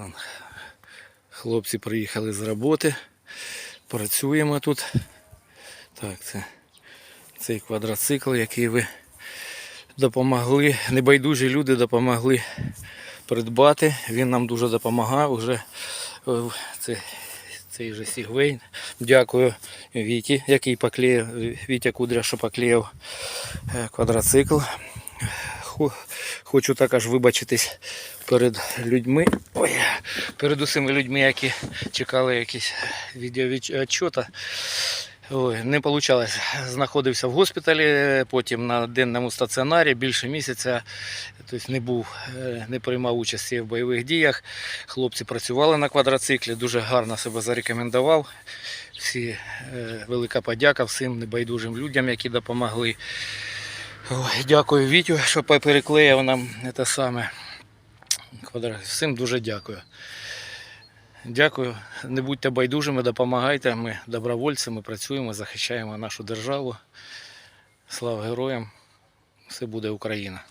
Вон, Хлопці приїхали з роботи. Працюємо тут. Так, це цей квадроцикл, який ви допомогли, небайдужі люди допомогли придбати. Він нам дуже допомагав. Уже е, це, цей же Сігвейн. Дякую Віті, який поклеїв, Вітя Кудря, що поклеїв е, квадроцикл. Хо- Хочу також вибачитись перед людьми. Ой, перед усіма людьми, які чекали якісь відеовідчота. Ой, не вийшло. Знаходився в госпіталі, потім на денному стаціонарі більше місяця. Тобто не був, е, не приймав участі в бойових діях. Хлопці працювали на квадроциклі, дуже гарно себе зарекомендував. Всі е, велика подяка всім небайдужим людям, які допомогли. Ой, дякую Вітю, що переклеїв нам те саме. Всім дуже дякую. Дякую. Не будьте байдужими, допомагайте. Ми добровольці, ми працюємо, захищаємо нашу державу. Слава героям! Все буде Україна!